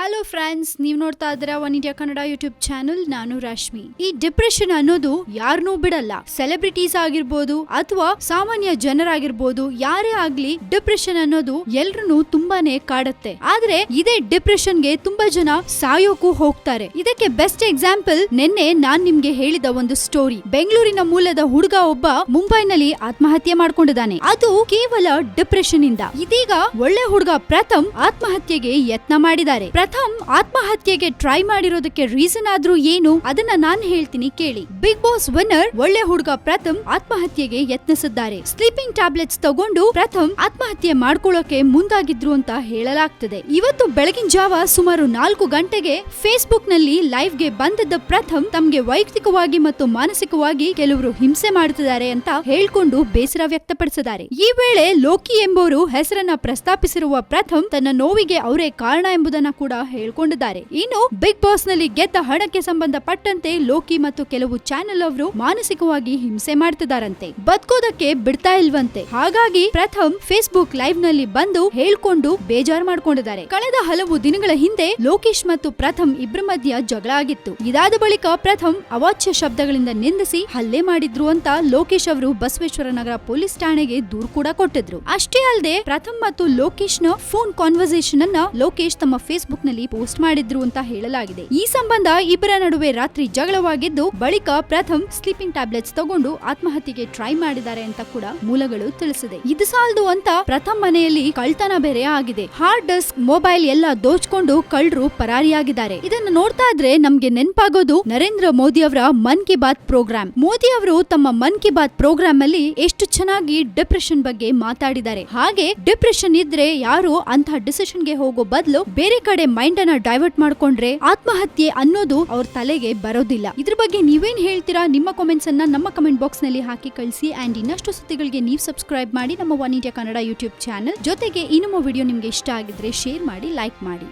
Hello friends ನೀವು ನೋಡ್ತಾ ಇದ್ದೀರಾ One India Kannada YouTube channel ನಾನು ರಶ್ಮಿ. ಈ ಡಿಪ್ರೆಷನ್ ಅನ್ನೋದು ಯಾರನ್ನೂ ಬಿಡಲ್ಲ. ಸೆಲೆಬ್ರಿಟೀಸ್ ಆಗಿರ್ಬೋದು ಅಥವಾ ಸಾಮಾನ್ಯ ಜನರಾಗಿರ್ಬೋದು, ಯಾರೇ ಆಗ್ಲಿ ಡಿಪ್ರೆಷನ್ ಅನ್ನೋದು ಎಲ್ರನ್ನೂ ತುಂಬಾನೇ ಕಾಡುತ್ತೆ. ಆದ್ರೆ ಇದೇ ಡಿಪ್ರೆಷನ್ಗೆ ತುಂಬಾ ಜನ ಸಾಯೋಕು ಹೋಗ್ತಾರೆ. ಇದಕ್ಕೆ ಬೆಸ್ಟ್ ಎಕ್ಸಾಂಪಲ್ ನಿನ್ನೆ ನಾನ್ ನಿಮ್ಗೆ ಹೇಳಿದ ಒಂದು ಸ್ಟೋರಿ ಬೆಂಗಳೂರಿನ ಮೂಲದ ಹುಡುಗ ಒಬ್ಬ ಮುಂಬೈನಲ್ಲಿ ಆತ್ಮಹತ್ಯೆ ಮಾಡ್ಕೊಂಡಿದ್ದಾನೆ. ಅದು ಕೇವಲ ಡಿಪ್ರೆಷನ್ ಇಂದ. ಇದೀಗ ಒಳ್ಳೆ ಹುಡುಗ ಪ್ರಥಮ್ ಆತ್ಮಹತ್ಯೆಗೆ ಯತ್ನ ಮಾಡಿದ್ದಾರೆ. ಪ್ರಥಮ್ ಆತ್ಮಹತ್ಯೆಗೆ ಟ್ರೈ ಮಾಡಿರೋದಕ್ಕೆ ರೀಸನ್ ಆದ್ರೂ ಏನು? ಅದನ್ನ ನಾನ್ ಹೇಳ್ತೀನಿ ಕೇಳಿ. ಬಿಗ್ ಬಾಸ್ ವಿನ್ನರ್ ಒಳ್ಳೆ ಹುಡುಗ ಪ್ರಥಮ್ ಆತ್ಮಹತ್ಯೆಗೆ ಯತ್ನಿಸಿದ್ದಾರೆ. ಸ್ಲೀಪಿಂಗ್ ಟ್ಯಾಬ್ಲೆಟ್ಸ್ ತಗೊಂಡು ಪ್ರಥಮ್ ಆತ್ಮಹತ್ಯೆ ಮಾಡ್ಕೊಳ್ಳೋಕೆ ಮುಂದಾಗಿದ್ರು ಅಂತ ಹೇಳಲಾಗ್ತದೆ. ಇವತ್ತು ಬೆಳಗಿನ ಜಾವ ಸುಮಾರು ನಾಲ್ಕು ಗಂಟೆಗೆ ಫೇಸ್ಬುಕ್ನಲ್ಲಿ ಲೈವ್ಗೆ ಬಂದಿದ್ದ ಪ್ರಥಮ್ ತಮ್ಗೆ ವೈಯಕ್ತಿಕವಾಗಿ ಮತ್ತು ಮಾನಸಿಕವಾಗಿ ಕೆಲವರು ಹಿಂಸೆ ಮಾಡುತ್ತಿದ್ದಾರೆ ಅಂತ ಹೇಳ್ಕೊಂಡು ಬೇಸರ ವ್ಯಕ್ತಪಡಿಸಿದ್ದಾರೆ. ಈ ವೇಳೆ ಲೋಕಿ ಎಂಬುವರು ಹೆಸರನ್ನ ಪ್ರಸ್ತಾಪಿಸಿರುವ ಪ್ರಥಮ್ ತನ್ನ ನೋವಿಗೆ ಅವರೇ ಕಾರಣ ಎಂಬುದನ್ನ ಕೂಡ ಹೇಳ್ಕೊಂಡಿದ್ದಾರೆ. ಇನ್ನು ಬಿಗ್ ಬಾಸ್ನಲ್ಲಿ ಗೆದ್ದ ಹಣಕ್ಕೆ ಸಂಬಂಧಪಟ್ಟಂತೆ ಲೋಕಿ ಮತ್ತು ಕೆಲವು ಚಾನೆಲ್ ಅವರು ಮಾನಸಿಕವಾಗಿ ಹಿಂಸೆ ಮಾಡ್ತಿದಾರಂತೆ ಬದುಕೋದಕ್ಕೆ ಬಿಡ್ತಾ ಇಲ್ವಂತೆ. ಹಾಗಾಗಿ ಪ್ರಥಮ್ ಫೇಸ್ಬುಕ್ ಲೈವ್ನಲ್ಲಿ ಬಂದು ಹೇಳ್ಕೊಂಡು ಬೇಜಾರ್ ಮಾಡ್ಕೊಂಡಿದ್ದಾರೆ. ಕಳೆದ ಹಲವು ದಿನಗಳ ಹಿಂದೆ ಲೋಕೇಶ್ ಮತ್ತು ಪ್ರಥಮ್ ಇಬ್ಬರ ಮಧ್ಯ ಜಗಳ ಆಗಿತ್ತು. ಇದಾದ ಬಳಿಕ ಪ್ರಥಮ್ ಅವಾಚ್ಯ ಶಬ್ದಗಳಿಂದ ನಿಂದಿಸಿ ಹಲ್ಲೆ ಮಾಡಿದ್ರು ಅಂತ ಲೋಕೇಶ್ ಅವರು ಬಸವೇಶ್ವರ ನಗರ ಪೊಲೀಸ್ ಠಾಣೆಗೆ ದೂರು ಕೂಡ ಕೊಟ್ಟಿದ್ರು. ಅಷ್ಟೇ ಅಲ್ಲದೆ ಪ್ರಥಮ್ ಮತ್ತು ಲೋಕೇಶ್ನ ಫೋನ್ ಕಾನ್ವರ್ಸೇಷನ್ ಅನ್ನ ಲೋಕೇಶ್ ತಮ್ಮ ಫೇಸ್ಬುಕ್ ನಲ್ಲಿ ಪೋಸ್ಟ್ ಮಾಡಿದ್ರು ಅಂತ ಹೇಳಲಾಗಿದೆ. ಈ ಸಂಬಂಧ ಇಬ್ಬರ ನಡುವೆ ರಾತ್ರಿ ಜಗಳವಾಗಿದ್ದು ಬಳಿಕ ಪ್ರಥಮ್ ಸ್ಲೀಪಿಂಗ್ ಟ್ಯಾಬ್ಲೆಟ್ಸ್ ತಗೊಂಡು ಆತ್ಮಹತ್ಯೆಗೆ ಟ್ರೈ ಮಾಡಿದ್ದಾರೆ ಅಂತ ಕೂಡ ಮೂಲಗಳು ತಿಳಿಸಿದೆ. ಇದು ಸಾಲದು ಅಂತ ಪ್ರಥಮ್ ಮನೆಯಲ್ಲಿ ಕಳ್ತನ ಬೇರೆ ಆಗಿದೆ. ಹಾರ್ಡ್ ಡಿಸ್ಕ್, ಮೊಬೈಲ್ ಎಲ್ಲ ದೋಚ್ಕೊಂಡು ಕಳ್ಳರು ಪರಾರಿಯಾಗಿದ್ದಾರೆ. ಇದನ್ನ ನೋಡ್ತಾ ಇದ್ರೆ ನಮ್ಗೆ ನೆನಪಾಗೋದು ನರೇಂದ್ರ ಮೋದಿ ಅವರ ಮನ್ ಕಿ ಬಾತ್ ಪ್ರೋಗ್ರಾಂ. ಮೋದಿ ಅವರು ತಮ್ಮ ಮನ್ ಕಿ ಬಾತ್ ಪ್ರೋಗ್ರಾಮ್ ಅಲ್ಲಿ ಎಷ್ಟು ಚೆನ್ನಾಗಿ ಡಿಪ್ರೆಷನ್ ಬಗ್ಗೆ ಮಾತಾಡಿದ್ದಾರೆ. ಹಾಗೆ ಡಿಪ್ರೆಷನ್ ಇದ್ರೆ ಯಾರು ಅಂತ ಡಿಸಿಷನ್ಗೆ ಹೋಗೋ ಬದಲು ಬೇರೆ ಕಡೆ ಮೈಂಡ್ ಅನ್ನ ಡೈವರ್ಟ್ ಮಾಡ್ಕೊಂಡ್ರೆ ಆತ್ಮಹತ್ಯೆ ಅನ್ನೋದು ಅವ್ರ ತಲೆಗೆ ಬರೋದಿಲ್ಲ. ಇದ್ರ ಬಗ್ಗೆ ನೀವೇನ್ ಹೇಳ್ತೀರಾ? ನಿಮ್ಮ ಕಾಮೆಂಟ್ಸ್ ಅನ್ನ ನಮ್ಮ ಕಮೆಂಟ್ ಬಾಕ್ಸ್ನಲ್ಲಿ ಹಾಕಿ ಕಳಿಸಿ. ಅಂಡ್ ಇನ್ನಷ್ಟು ಸುದ್ದಿಗಳಿಗೆ ನೀವು ಸಬ್ಸ್ಕ್ರೈಬ್ ಮಾಡಿ ನಮ್ಮ One India Kannada YouTube channel ಜೊತೆಗೆ ಈ ವಿಡಿಯೋ ನಿಮ್ಗೆ ಇಷ್ಟ ಆಗಿದ್ರೆ ಶೇರ್ ಮಾಡಿ ಲೈಕ್ ಮಾಡಿ.